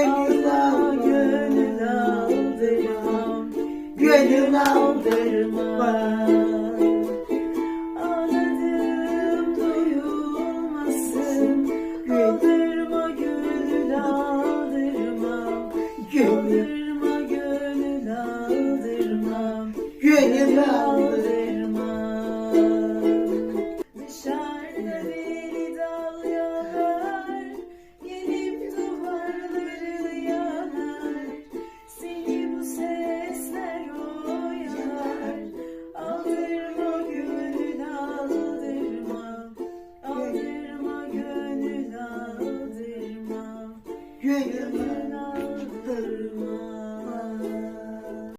Gönül al, gönül aldırmam Gönül aldırmam Ağladım duyulmasın. Aldırma gönül aldırmam Gönül Aldırma gönül aldırmam Gönül aldırmam 愿你温